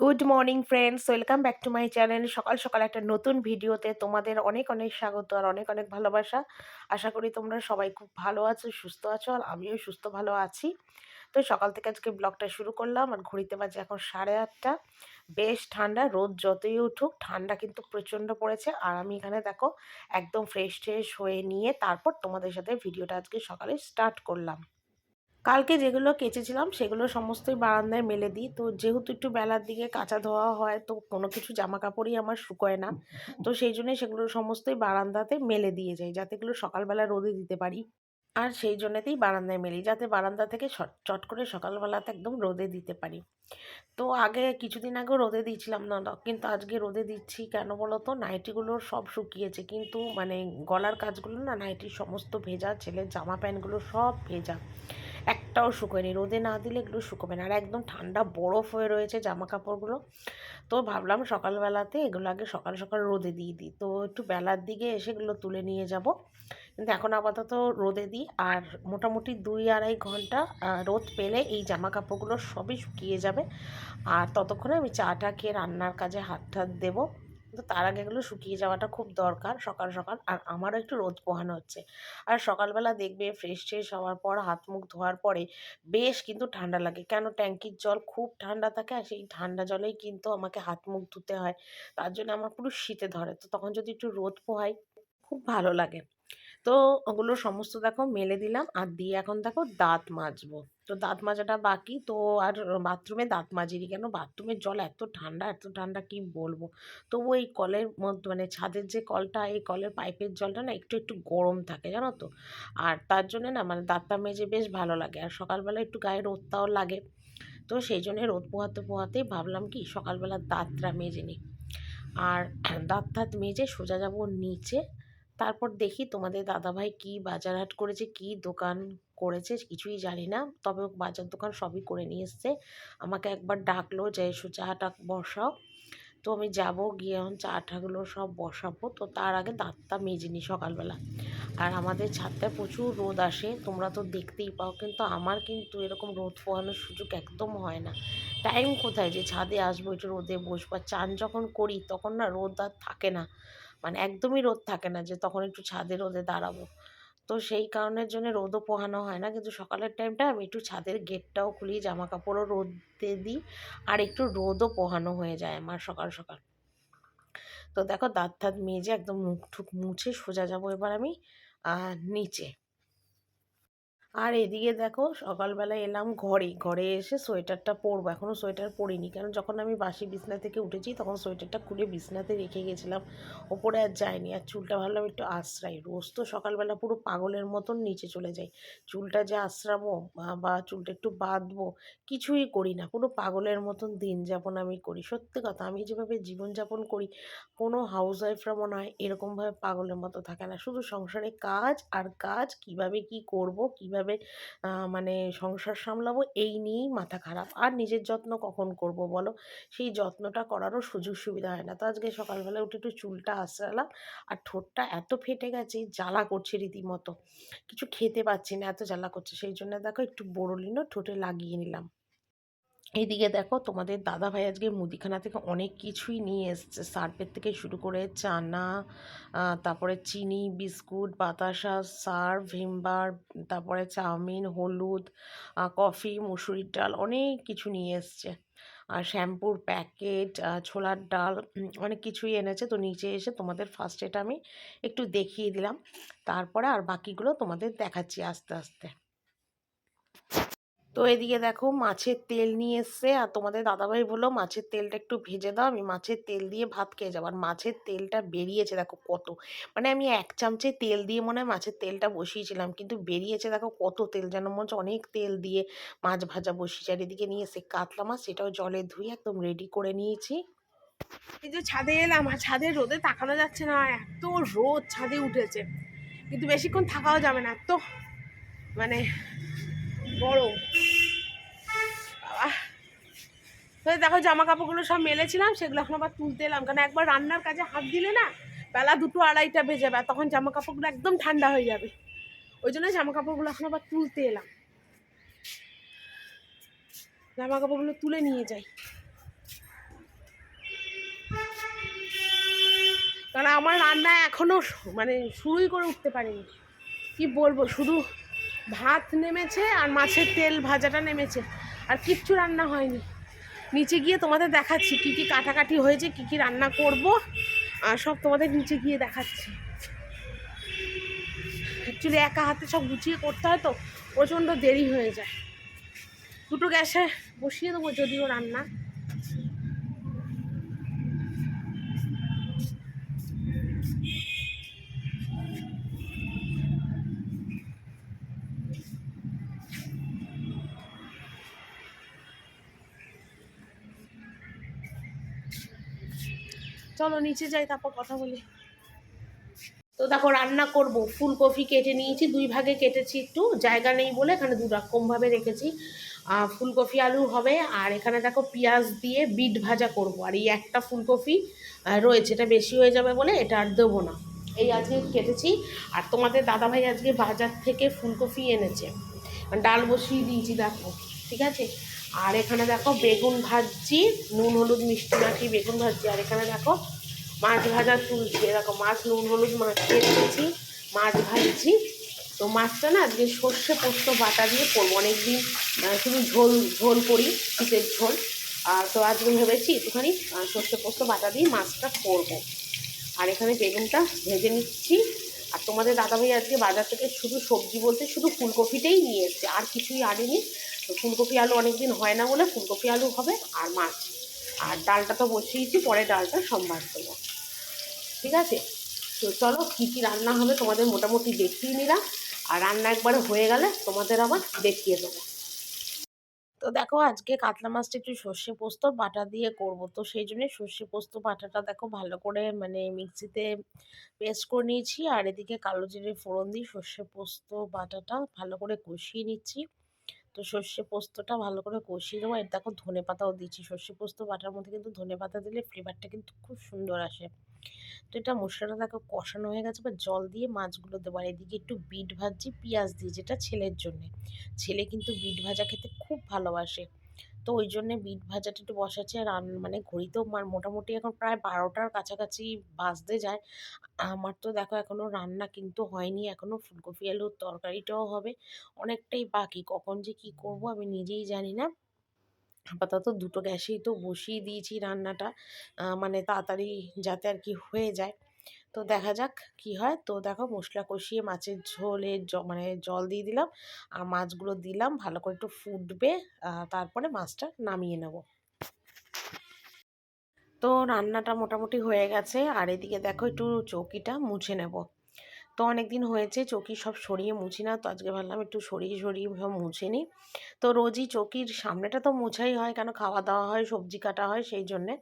Good morning friends welcome back to my channel সকাল সকাল একটা নতুন ভিডিওতে তোমাদের অনেক অনেক স্বাগত আর অনেক অনেক ভালোবাসা। আশা করি তোমরা সবাই খুব ভালো আছো, সুস্থ আছো আর আমিও সুস্থ ভালো আছি। তো সকাল থেকে আজকে ব্লগটা শুরু করলাম আর ঘড়িতে বাজে এখন সাড়ে আটটা। বেশ ঠান্ডা, রোদ যতই উঠুক, ঠান্ডা কিন্তু প্রচণ্ড পড়েছে। আর আমি এখানে দেখো, একদম ফ্রেশ ট্রেশ হয়ে নিয়ে তারপর তোমাদের সাথে ভিডিওটা আজকে সকালে স্টার্ট করলাম। কালকে যেগুলো কেচেছিলাম, সেগুলো সমস্তই বারান্দায় মেলে দিই। তো যেহেতু একটু বেলার দিকে কাঁচা ধোয়া হয়, তো কোনো কিছু জামা কাপড়ই আমার শুকোয় না। তো সেই জন্যই সেগুলো সমস্তই বারান্দাতে মেলে দিয়ে যাই, যাতে এগুলো সকালবেলা রোদে দিতে পারি। আর সেই জন্যতেই বারান্দায় মেলি, যাতে বারান্দা থেকে চট করে সকালবেলাতে একদম রোদে দিতে পারি। তো আগে কিছুদিন আগেও রোদে দিয়েছিলাম না, কিন্তু আজকে রোদে দিচ্ছি কেন বলো তো? নাইটিগুলো সব শুকিয়েছে, কিন্তু মানে গলার কাজগুলো না নাইটির সমস্ত ভেজা, ছেলের জামা প্যান্টগুলো সব ভেজা। একটাও শুকোয়নি। রোদে না দিলে এগুলো শুকোবে না। আর একদম ঠান্ডা বরফ হয়ে রয়েছে জামা কাপড়গুলো তো ভাবলাম সকালবেলাতে এগুলো আগে সকাল সকাল রোদে দিয়ে দিই। তো একটু বেলার দিকে এসে এগুলো তুলে নিয়ে যাব। কিন্তু এখন আপাতত রোদে দিই। আর মোটামুটি দুই আড়াই ঘণ্টা রোদ পেলে এই জামা কাপড়গুলো সবই শুকিয়ে যাবে। আর ততক্ষণে আমি চাটা খেয়ে রান্নার কাজে হাত ঠাত দেবো। কিন্তু তার আগে এগুলো শুকিয়ে যাওয়াটা খুব দরকার সকাল সকাল। আর আমারও একটু রোদ পোহানো হচ্ছে। আর সকালবেলা দেখবে ফ্রেশ ট্রেশ হওয়ার পর, হাত মুখ ধোয়ার পরে বেশ কিন্তু ঠান্ডা লাগে। কেন? ট্যাঙ্কির জল খুব ঠান্ডা থাকে আর সেই ঠান্ডা জলেই কিন্তু আমাকে হাত মুখ ধুতে হয়। তার জন্য আমার পুরো শীতে ধরে। তো তখন যদি একটু রোদ পোহাই, খুব ভালো লাগে। তো ওগুলো সমস্ত দেখো মেলে দিলাম। আর দিয়ে এখন দেখো দাঁত মাজবো। তো দাঁত মাজাটা বাকি। তো আর বাথরুমে দাঁত মাজিনি কেন? বাথরুমের জল এত ঠান্ডা এত ঠান্ডা কি বলব? তবু এই কলের মানে ছাদের যে কলটা, এই কলের পাইপের জলটা না একটু একটু গরম থাকে জানো তো? আর তার জন্য না মানে দাঁতটা মেজে বেশ ভালো লাগে। আর সকালবেলা একটু গায়ে রোদটাও লাগে। তো সেই জন্যে রোদ পোহাতে পোহাতেই ভাবলাম কি সকালবেলা দাঁতটা মেজে নিই। আর দাঁত ধাত মেজে সোজা যাব নিচে। তারপর দেখি তোমাদের দাদাভাই কি বাজার হাট করেছে, কি দোকান করেছে, কিছুই জানি না। তবে বাজার দোকান সবই করে নিয়ে এসছে। আমাকে একবার ডাকলো যে, এসো চাটা বসাও। তো আমি যাব, গিয়ে এখন চা ঠাগুলো সব বসাবো। তো তার আগে দাঁতটা মেজে নিই সকালবেলা। আর আমাদের ছাদটায় প্রচুর রোদ আসে, তোমরা তো দেখতেই পাও। কিন্তু আমার কিন্তু এরকম রোদ পোহানোর সুযোগ একদম হয় না। টাইম কোথায় যে ছাদে আসব, একটু রোদে বসবো। চান যখন করি, তখন না রোদ আর থাকে না। মানে একদমই রোদ থাকে না যে তখন একটু ছাদে রোদে দাঁড়াবো। তো সেই কারণের জন্য রোদও পোহানো হয় না। কিন্তু সকালের টাইমটা আমি একটু ছাদের গেটটাও খুলি জামা কাপড়ও রোদে দিই আর একটু রোদও পোহানো হয়ে যায় আমার সকাল সকাল। তো দেখো দাঁত থাত মেজে একদম মুখ ঠুক মুছে সোজা যাব এবার আমি নিচে। আর এদিকে দেখো সকালবেলা এলাম ঘরে। ঘরে এসে সোয়েটারটা পরবো। এখনও সোয়েটার পরিনি। কেন? যখন আমি বাসি বিছনা থেকে উঠেছি, তখন সোয়েটারটা খুলে বিছনাতে রেখে গেছিলাম। ওপরে আর যায়নি। আর চুলটা ভাবলাম একটু আশ্রাই। রোজ তো সকালবেলা পুরো পাগলের মতন নিচে চলে যাই। চুলটা যে আশ্রাবো বা চুলটা একটু বাঁধবো, কিছুই করি না। পুরো পাগলের মতন দিন যাপন আমি করি। সত্যি কথা, আমি যেভাবে জীবনযাপন করি, কোনো হাউস ওয়াইফরা মনে হয় এরকমভাবে পাগলের মতো থাকে না। শুধু সংসারে কাজ আর কাজ, কীভাবে কি করব, কীভাবে কীভাবে মানে সংসার সামলাবো, এই নিয়েই মাথা খারাপ। আর নিজের যত্ন কখন করব বলো? সেই যত্নটা করারও সুযোগ সুবিধা হয় না। তো আজকে সকালবেলা উঠে একটু চুলটা আশ্রালাম আর ঠোঁটটা এত ফেটে গেছে, জ্বালা করছে রীতিমতো। কিছু খেতে পাচ্ছি না, এত জ্বালা করছে। সেই জন্য দেখো একটু বড়লিনও ঠোঁটে লাগিয়ে নিলাম। এইদিকে দেখো তোমাদের দাদা ভাই আজকে মুদিখানা থেকে অনেক কিছুই নিয়ে এসছে। সার্ফের থেকে শুরু করে চানা তারপরে চিনি, বিস্কুট, বাতাসা, সার্ফ, ভিমবার, তারপরে চাউমিন, হলুদ কফি, মুসুরির ডাল অনেক কিছু নিয়ে এসছে। আর শ্যাম্পুর প্যাকেট ছোলার ডাল অনেক কিছুই এনেছে। তো নিচে এসে তোমাদের ফার্স্ট এটা আমি একটু দেখিয়ে দিলাম। তারপরে আর বাকিগুলো তোমাদের দেখাচ্ছি আস্তে আস্তে। তো এদিকে দেখো মাছের তেল নিয়ে এসছে। আর তোমাদের দাদাভাই বলল, মাছের তেলটা একটু ভেজে দাও, আমি মাছের তেল দিয়ে ভাত খেয়ে যাব। আর মাছের তেলটা বেরিয়েছে দেখো কত। মানে আমি এক চামচে তেল দিয়ে মনে হয় মাছের তেলটা বসিয়েছিলাম, কিন্তু বেরিয়েছে দেখো কত তেল, যেন মনে হচ্ছে অনেক তেল দিয়ে মাছ ভাজা বসিয়েছে। আর এদিকে নিয়ে এসে কাতলা মাছ, সেটাও জলে ধুয়ে একদম রেডি করে নিয়েছি। এই যে ছাদে এলাম, আর ছাদে রোদে তাকানো যাচ্ছে না, এত রোদ ছাদে উঠেছে। কিন্তু বেশিক্ষণ থাকাও যাবে না, এত মানে বড়। দেখো জামা কাপড়গুলো সব মেলেছিলাম, সেগুলো এখন আবার তুলতে এলাম। কারণ একবার রান্নার কাজে হাত দিলে না, বেলা দুটো আড়াইটা বেজে যাবে, আর তখন জামা কাপড়গুলো একদম ঠান্ডা হয়ে যাবে। ওই জন্য জামা কাপড়গুলো এখন আবার তুলতে এলাম। জামা কাপড়গুলো তুলে নিয়ে যাই। কারণ আমার রান্না এখনও মানে শুরুই করে উঠতে পারিনি। কি বলব, শুধু ভাত নেমেছে আর মাছের তেল ভাজাটা নেমেছে। আর কিচ্ছু রান্না হয়নি। নিচে গিয়ে তোমাদের দেখাচ্ছি কি কি কাটাকাটি হয়েছে, কি কি রান্না করব, আর সব তোমাদের নিচে গিয়ে দেখাচ্ছি। অ্যাকচুয়ালি একা হাতে সব গুছিয়ে করতে হয় তো, প্রচণ্ড দেরি হয়ে যায়। দুটো গ্যাসে বসিয়ে দেবো যদিও রান্না। চলো নিচে যাই, তারপর কথা বলি। তো দেখো, রান্না করব। ফুলকপি কেটে নিয়েছি, দুই ভাগে কেটেছি একটু। জায়গা নেই বলে এখানে দু রকমভাবে রেখেছি ফুলকপি আলু হবে, আর এখানে দেখো পেঁয়াজ দিয়ে বিট ভাজা করব। আর এই একটা ফুলকপি রয়েছে। এটা বেশি হয়ে যাবে বলে এটা আর দেবো না। এই আজকে কেটেছি। আর তোমাদের দাদাভাই আজকে বাজার থেকে ফুলকপি এনেছে। ডাল বসিয়ে দিয়েছি, দেখো। ঠিক আছে? আর এখানে দেখো বেগুন ভাজছি নুন, হলুদ, মিষ্টি মাখি বেগুন ভাজছি আর এখানে দেখো মাছ ভাজা তুলছি। এরকম মাছ, নুন, হলুদ মাখিয়ে রেখেছি, মাছ ভাজছি। তো মাছটা না আজকে সর্ষে পোস্ত বাটা দিয়ে করব। অনেকদিন শুধু ঝোল ঝোল করি, শীতের ঝোল। আর তো আজকে ভেবেছি একটুখানি সর্ষে পোস্ত বাটা দিয়ে মাছটা করব। আর এখানে বেগুনটা ভেজে নিচ্ছি। আর তোমাদের দাদাভাই আজকে বাজার থেকে শুধু সবজি বলতে শুধু ফুলকপিটাই নিয়ে এসছে, আর কিছুই আনেনি। ফুলকপি আলু অনেকদিন হয় না বলে ফুলকপি আলু হবে আর মাছ। আর ডালটা তো বসিয়েছি, পরে ডালটা সম্ভার দেবো ঠিক আছে? তো চলো, কী কী রান্না হবে তোমাদের মোটামুটি দেখিয়ে নিলাম। আর রান্না একবার হয়ে গেলে তোমাদের আবার দেখিয়ে দেবো। তো দেখো আজকে কাতলা মাছটা একটু সর্ষে পোস্ত বাটা দিয়ে করব। তো সেই জন্য সর্ষে পোস্ত বাটাটা দেখো ভালো করে মানে মিক্সিতে পেস্ট করে নিয়েছি। আর এদিকে কালো জিরে ফোড়ন দিয়ে সর্ষে পোস্ত বাটাটা ভালো করে কষিয়ে নিচ্ছি। তো সর্ষে পোস্তটা ভালো করে কষিয়ে দেবো আর দেখো ধনে পাতাও দিচ্ছি সর্ষে পোস্ত বাটার মধ্যে কিন্তু ধনে পাতা দিলে ফ্লেভারটা কিন্তু খুব সুন্দর আসে। তো এটা মশলাটা দেখো কষানো হয়ে গেছে। বা জল দিয়ে মাছগুলো দেবো। আর এদিকে একটু বিট ভাজছি, পেঁয়াজ দিয়ে যেটা ছেলের জন্যে। ছেলে কিন্তু বিট ভাজা খেতে খুব ভালোবাসে। তো ওই জন্যে বিট ভাজাটা একটু বসাচ্ছি। আর মানে ঘড়িতেও মার মোটামুটি এখন প্রায় বারোটার কাছাকাছি বাজতে যায়। আমার তো দেখো এখনও রান্না কিন্তু হয়নি এখনও ফুলকপি আলুর তরকারিটাও হবে। অনেকটাই বাকি, কখন যে কি করব আমি নিজেই জানি না। আপাতত দুটো গ্যাসেই তো বসিয়ে দিয়েছি রান্নাটা মানে তাড়াতাড়ি যাতে আর কি হয়ে যায়। তো দেখা যাক কি হয়। তো দেখো মশলা কষিয়ে মাছের ঝোলে মানে জল দিয়ে দিলাম। আর মাছগুলো দিলাম, ভালো করে একটু ফুটবে। তারপরে মাছটা নামিয়ে নেব। তো রান্নাটা মোটামুটি হয়ে গেছে। আর এদিকে দেখো একটু চৌকিটা মুছে নেব। তো অনেক দিন হয়েছে, চৌকি সব সরিয়ে মুছি না, তো আজকে ভাবলাম একটু সরিয়ে সরিয়ে সব মুছে নিই। তো রোজই চৌকির সামনেটা তো মোছাই হয়, কেন খাওয়া দাওয়া হয়, সবজি কাটা হয় সেই জন্যে।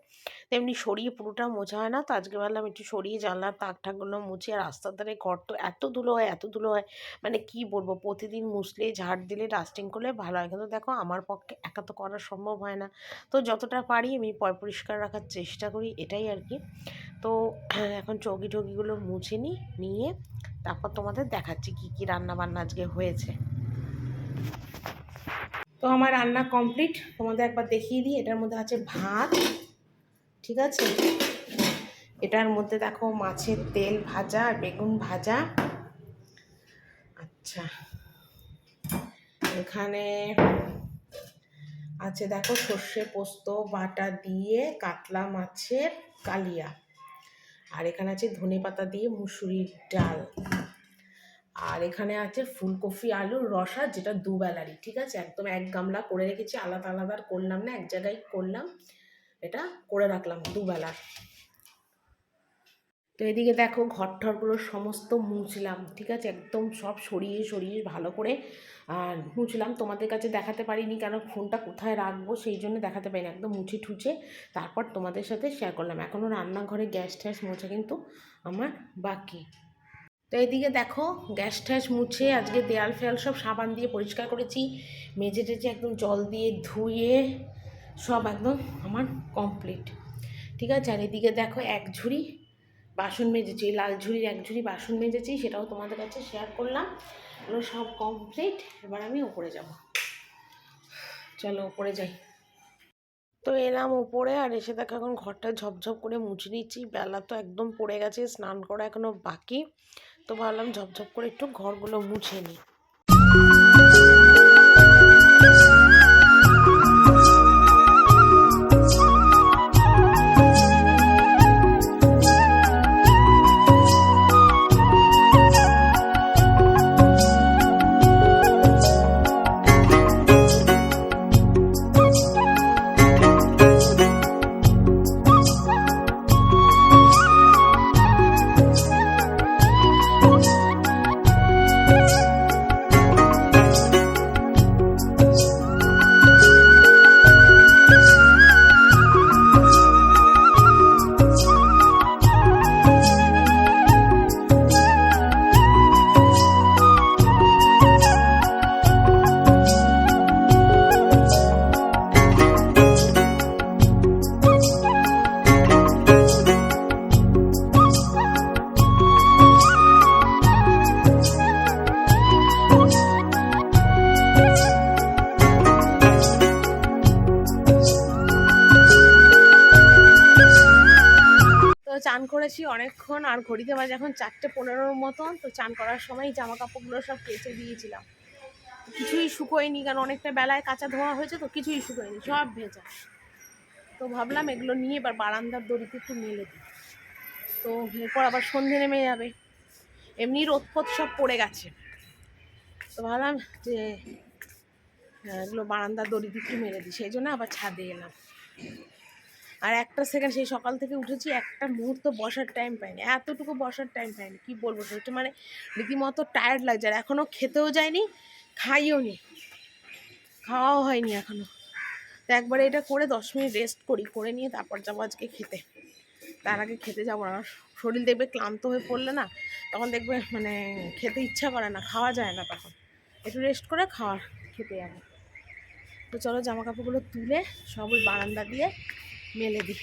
তেমনি সরিয়ে পুরোটা মোছা হয় না, তো আজকে ভাবলাম একটু সরিয়ে জানলার তাক ঠাকগুলো মুছে, আর রাস্তার ধারে ঘর তো এত ধুলো হয়, এত ধুলো হয় মানে কি বলব, প্রতিদিন মুছলে ঝাড় দিলে ডাস্টিং করলে ভালো হয়, কিন্তু দেখো আমার পক্ষে একা তো করা সম্ভব হয় না। তো যতটা পারি আমি পয় পরিষ্কার রাখার চেষ্টা করি, এটাই আর কি। তো এখন চৌকি টৌকিগুলো মুছে নিই, নিয়ে তারপর তোমাদের দেখাচ্ছি কি কি রান্না বান্না আজকে হয়েছে। তো আমার রান্না কমপ্লিট। তোমাদের একবার দেখিয়ে দিই, এটার মধ্যে আছে ভাত, ঠিক আছে? এটার মধ্যে দেখো মাছের তেল ভাজা আর বেগুন ভাজা। আচ্ছা এখানে আছে দেখো সর্ষে পোস্ত, বাটা দিয়ে কাতলা মাছের কালিয়া। আর এখানে আছে ধনে পাতা দিয়ে মুসুরির ডাল। আর এখানে আছে ফুলকপি আলুর রসা যেটা দুবেলারই, ঠিক আছে? একদম এক গামলা করে রেখেছি, আলাদা আলাদা করলাম না, এক জায়গায় করলাম। এটা করে রাখলাম দুবেলার। তো এদিকে দেখো ঘর ঠরগুলো সমস্ত মুছলাম, ঠিক আছে? একদম সব সরিয়ে সরিয়ে ভালো করে, আর মুছলাম। তোমাদের কাছে দেখাতে পারিনি কেন, ফোনটা কোথায় রাখব সেই জন্য দেখাতে পারিনি। একদম মুছে ঠুছে তারপর তোমাদের সাথে শেয়ার করলাম। এখনও রান্নাঘরে গ্যাস ট্যাস মোছা কিন্তু আমার বাকি। তো এদিকে দেখো গ্যাস ট্যাস মুছে আজকে দেয়াল ফেয়াল সব সাবান দিয়ে পরিষ্কার করেছি। মেজে টেজে একদম জল দিয়ে ধুয়ে সব একদম আমার কমপ্লিট ঠিক আছে? আর এদিকে দেখো এক ঝুড়ি বাসন মেজেছি, লাল ঝুড়ির এক ঝুড়ি বাসন মেজেছি, সেটাও তোমাদের কাছে শেয়ার করলাম। এগুলো সব কমপ্লিট এবার আমি ওপরে যাব। চলো ওপরে যাই। তো তো এলাম ওপরে আর এসে দেখো এখন ঘরটা ঝপঝপ করে মুছে নিচ্ছি। বেলা তো একদম পড়ে গেছে, স্নান করা এখনও বাকি। তো ভাবলাম ঝপঝপ করে একটু ঘরগুলো মুছে নিই। আর ঘড়িতে বাজে এখন চারটে পনেরোর মতন, তো চান করার সময় জামা কাপড়গুলো সব কেচে দিয়েছিলাম। কিছুই শুকোয়নি, কারণ অনেকটা বেলায় কাঁচা ধোয়া হয়েছে, তো কিছুই শুকোয়নি, সব ভেজা। তো ভাবলাম এগুলো নিয়ে এবার বারান্দার দড়িতে একটু মেলে দিই। তো এরপর আবার সন্ধে নেমে যাবে। এমনি রোদপোদ সব পড়ে গেছে। তো ভাবলাম যে এগুলো বারান্দার দড়িতে একটু মেলে দিই, সেই জন্য আবার ছাদে এলাম। আর একটা সেকেন্ড সেই সকাল থেকে উঠেছি, একটা মুহূর্ত বসার টাইম পাইনি। এতটুকু বসার টাইম পাইনি, কি বলব সেটা মানে রীতিমতো টায়ার্ড লাগছে আর এখনও খেতেও যায়নি, খাইও নি। খাওয়াও হয়নি এখনও তো একবারে এটা করে দশ মিনিট রেস্ট করি, করে নিয়ে তারপর যাব আজকে খেতে। তার আগে খেতে যাব না শরীর দেখবে ক্লান্ত হয়ে পড়লে না, তখন দেখবে মানে খেতে ইচ্ছা করে না, খাওয়া যায় না তখন। একটু রেস্ট করে খাওয়ার খেতে যাব। তো চলো জামা কাপড়গুলো তুলে সব ওই বারান্দা দিয়ে মেলে দিই।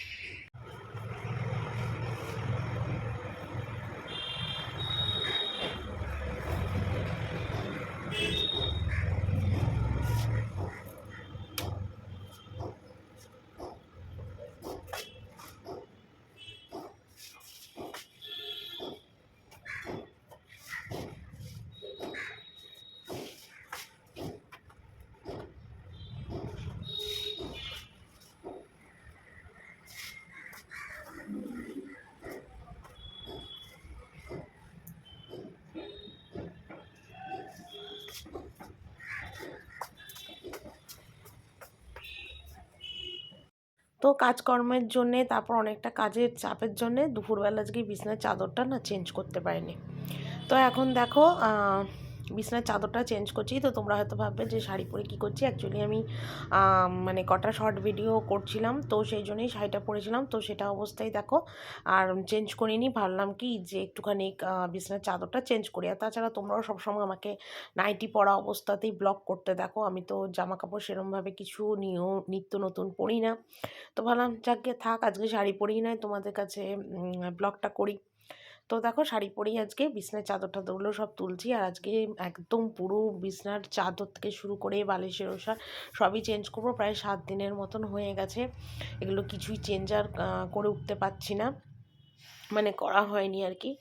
তো কাজকর্মের জন্যে, তারপর অনেকটা কাজের চাপের জন্যে দুপুরবেলা আজকে বিছনার চাদরটা না চেঞ্জ করতে পারিনি। তো এখন দেখো বিছনার চাদরটা চেঞ্জ করছি। তো তোমরা হয়তো ভাববে যে শাড়ি পরে কী করছি? অ্যাকচুয়ালি আমি মানে কটা শর্ট ভিডিও করছিলাম, তো সেই জন্যই শাড়িটা পরেছিলাম। তো সেটা অবস্থায় দেখো, আর চেঞ্জ করিনি। ভাবলাম কি যে একটুখানি বিছনার চাদরটা চেঞ্জ করি। আর তাছাড়া তোমরাও সবসময় আমাকে নাইটি পরা অবস্থাতেই ব্লগ করতে দেখো। আমি তো জামা কাপড় সেরমভাবে কিছু নিয়েও নিত্য নতুন পরি না। তো ভাবলাম, যাকে থাক, আজকে শাড়ি পরেই নয়, তোমাদের কাছে ব্লগটা করি। তো দেখো শাড়ি পরেই আজকে বিছনার চাদর টাদরগুলো সব তুলছি আর আজকে একদম পুরো বিছনার চাদর থেকে শুরু করে বালিশের ওষা সবই চেঞ্জ করব। প্রায় সাত দিনের মতন হয়ে গেছে। এগুলো কিছুই চেঞ্জ আর করে উঠতে পারছি না। মানে করা হয়নি আর কি।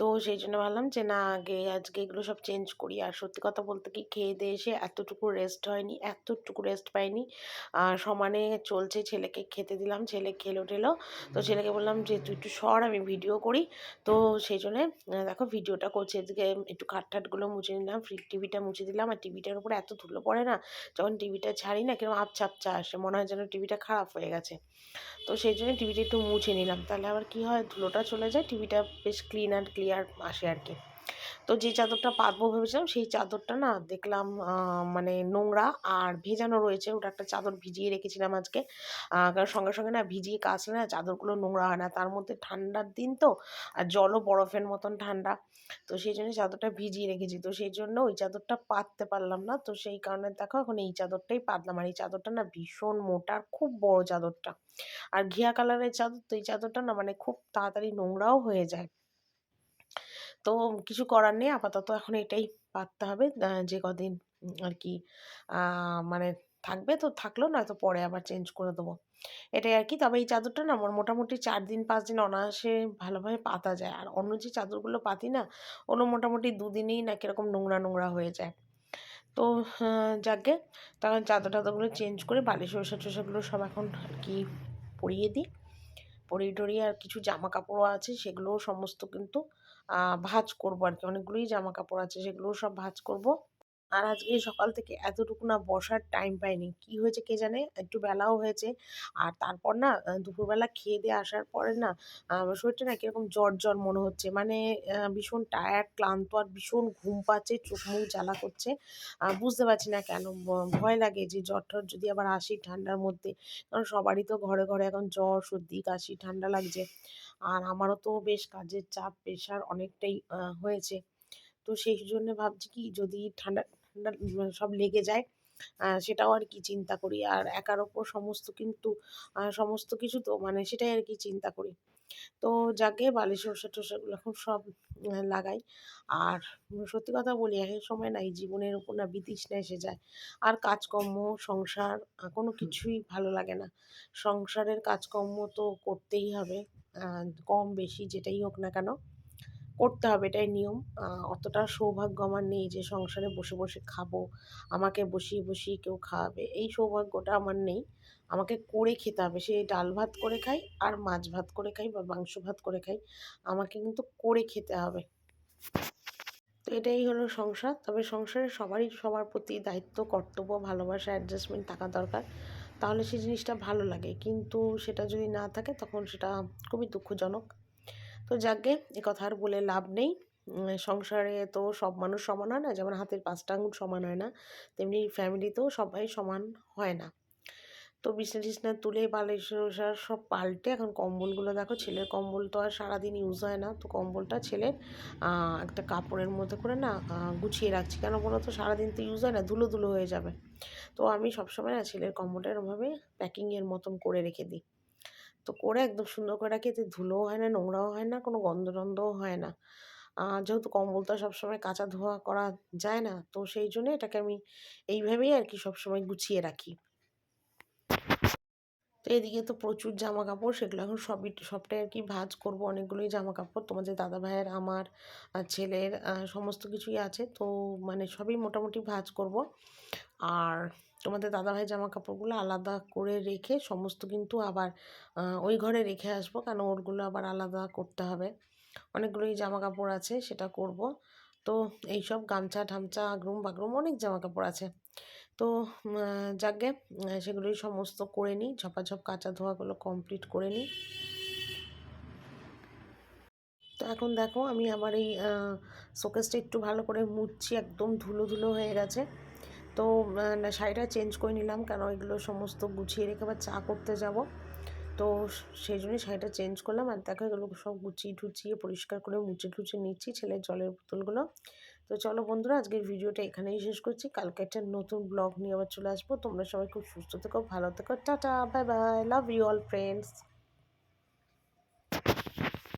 তো সেই জন্য ভাবলাম যে না আগে আজকে এগুলো সব চেঞ্জ করি। আর সত্যি কথা বলতে কি খেয়ে দিয়ে এসে এতটুকু রেস্ট হয়নি এতটুকু রেস্ট পাইনি। আর সমানে চলছে ছেলেকে খেতে দিলাম ছেলে খেলো টেলো তো ছেলেকে বললাম যে তুই একটু সর আমি ভিডিও করি। তো সেই জন্যে দেখো ভিডিওটা করছি এদিকে একটু খাট ঠাটগুলো মুছে নিলাম ফ্রি টিভিটা মুছে দিলাম। আর টিভিটার উপরে এত ধুলো পড়ে না যখন টিভিটা ছাড়ি না কীরকম আবছা আবছা আসে মনে হয় যেন টিভিটা খারাপ হয়ে গেছে। তো সেই জন্য টিভিটা একটু মুছে নিলাম। তাহলে আবার কি হয় ধুলোটা চলে যায় টিভিটা বেশ ক্লিন অ্যান্ড ক্লিয়ার আসে আর কি। তো যে চাদরটা পাতবো ভেবেছিলাম, সেই চাদরটা না দেখলাম মানে নোংরা আর ভেজানো রয়েছে। ওটা একটা চাদর ভিজিয়ে রেখেছিলাম আজকে। কারণ সঙ্গে সঙ্গে না ভিজিয়ে কাচলে না চাদরগুলো নোংরা হয় না। তার মধ্যে ঠান্ডার দিন তো, আর জলও বরফের মতন ঠান্ডা। তো সেই জন্য চাদরটা ভিজিয়ে রেখেছি। তো সেই জন্য ওই চাদরটা পাততে পারলাম না। তো সেই কারণে দেখো এখন এই চাদরটাই পাতলাম। আর এই চাদরটা না ভীষণ মোটা আর খুব বড় চাদরটা। আর ঘিয়া কালারের চাদর, তো এই চাদরটা না মানে খুব তাড়াতাড়ি নোংরাও হয়ে যায়। তো কিছু করার নেই। আপাতত এখন এটাই পাততে হবে। যে কদিন আর কি মানে থাকবে তো থাকল, নয়তো পরে আবার চেঞ্জ করে দেবো। এটাই আর কি। তবে এই চাদরটা না আমার মোটামুটি চার দিন, পাঁচ দিন অনায়াসে ভালোভাবে পাতা যায়। আর অন্য যে চাদরগুলো পাতি না, ওগুলো মোটামুটি দুদিনেই না কীরকম নোংরা নোংরা হয়ে যায়। তো যাকে, তখন চাদর টাদরগুলো চেঞ্জ করে বালিশ ওষা টোষাগুলো সব এখন আর কি পরিয়ে দিই। পরিয়ে টরিয়ে আর কিছু জামা কাপড়ও আছে, সেগুলোও সমস্ত কিন্তু ভাজ করব আর কি অনেকগুলোই জামা কাপড় আছে সেগুলোও সব ভাজ করব। আর আজকে সকাল থেকে এতটুকু না বসার টাইম পাইনি। কি হয়েছে কে জানে? একটু বেলাও হয়েছে। আর তারপর না দুপুরবেলা খেয়ে দিয়ে আসার পরে না শরীরটা না কীরকম জ্বর জ্বর মনে হচ্ছে। মানে ভীষণ টায়ার্ড ক্লান্ত আর ভীষণ ঘুম পাচ্ছে, চোখ মুখ জ্বালা করছে। বুঝতে পারছি না কেন। ভয় লাগে যে জ্বর টর যদি আবার আসি ঠান্ডার মধ্যে। কারণ সবারই তো ঘরে ঘরে এখন জ্বর, সর্দি, কাশি, ঠান্ডা লাগছে। আর আমারও তো বেশ কাজের চাপ প্রেশার অনেকটাই হয়েছে। তো সেই জন্য ভাবছি কি, যদি ঠান্ডা সব লেগে যায়। সেটাও আর কি চিন্তা করি। আর একার ওপর সমস্ত কিন্তু সমস্ত কিছু তো মানে সেটাই আর কি চিন্তা করি। তো যাকে বালিশ ওষা টোষাগুলো এখন সব লাগাই। আর সত্যি কথা বলি এক সময় না এই জীবনের উপর না বিতৃষ্ণা এসে যায়। আর কাজকর্ম সংসার কোনো কিছুই ভালো লাগে না। সংসারের কাজকর্ম তো করতেই হবে কম বেশি যেটাই হোক না কেন। করতে হবে এটাই নিয়ম। অতটা সৌভাগ্য আমার নেই যে সংসারে বসে বসে খাব। আমাকে বসিয়ে বসিয়ে কেউ খাওয়াবে। এই সৌভাগ্যটা আমার নেই। আমাকে করে খেতে হবে। সে ডাল ভাত করে খাই আর মাছ ভাত করে খাই বা মাংস ভাত করে খাই, আমাকে কিন্তু করে খেতে হবে। তো এটাই হলো সংসার। তবে সংসারে সবারই, সবার প্রতি দায়িত্ব, কর্তব্য, ভালোবাসা অ্যাডজাস্টমেন্ট থাকা দরকার। তাহলে সেই জিনিসটা ভালো লাগে। কিন্তু সেটা যদি না থাকে তখন সেটা খুবই দুঃখজনক। তো যাকে এ কথা আর বলে লাভ নেই। সংসারে তো সব মানুষ সমান হয় না, যেমন হাতের পাঁচটা আঙুল সমান হয় না, তেমনি ফ্যামিলিতেও সবাই সমান হয় না। তো বিছনা টিছনা তুলে বালিশ সব পাল্টে, এখন কম্বলগুলো দেখো, ছেলের কম্বল তো আর সারাদিন ইউজ হয় না, তো কম্বলটা ছেলের একটা কাপড়ের মধ্যে করে না গুছিয়ে রাখছি। কেন বলো তো, সারাদিন তো ইউজ হয় না, ধুলো ধুলো হয়ে যাবে। তো আমি সবসময় না ছেলের কম্বলটা এরমভাবে প্যাকিংয়ের মতন করে রেখে দিই। তো করে একদম সুন্দর করে রাখি। এতে ধুলোও হয় না, নোংরাও হয় না, কোনো গন্ধ টন্ধও হয় না। যেহেতু কম্বলটা সবসময় কাঁচা ধোয়া করা যায় না, তো সেই জন্য এটাকে আমি এইভাবেই আর কি সবসময় গুছিয়ে রাখি। তো এদিকে তো প্রচুর জামা কাপড় সেগুলো এখন সবই, সবটাই আর কি ভাজ করব অনেকগুলোই জামা কাপড় তোমাদের দাদা ভাইয়ের আমার ছেলের সমস্ত কিছুই আছে, তো মানে সবই মোটামুটি ভাজ করব। আর তোমাদের দাদাভাই জামা কাপড়গুলো আলাদা করে রেখে সমস্ত কিন্তু আবার ওই ঘরে রেখে আসব। কেন? ওরগুলো আবার আলাদা করতে হবে। অনেকগুলোই জামা কাপড় আছে, সেটা করব। তো এইসব গামছা ঠামচা আগ্রুম বাগরুম অনেক জামা কাপড় আছে। তো যাকে সেগুলোই সমস্ত করে নিই। ঝপাঝপ কাঁচা ধোয়াগুলো কমপ্লিট করে নিই। তো এখন দেখো, আমি আমার এই শোকেসটা একটু ভালো করে মুছছি। একদম ধুলো ধুলো হয়ে গেছে। তো শাড়িটা চেঞ্জ করে নিলাম, কেন এগুলো সমস্ত গুছিয়ে রেখে আবার চা করতে যাব। তো সেই জন্যই শাড়িটা চেঞ্জ করলাম, আর দেখো এগুলো সব গুছিয়ে ঠুচিয়ে পরিষ্কার করে মুছে ঠুচে নিচ্ছি ছেলের জলের বোতলগুলো। তো চলো বন্ধুরা, আজকের ভিডিওটা এখানেই শেষ করছি। কালকে একটা নতুন ব্লগ নিয়ে আবার চলে আসব। তোমরা সবাই খুব সুস্থ থেকো, ভালো থেকো। Tata bye bye love you all friends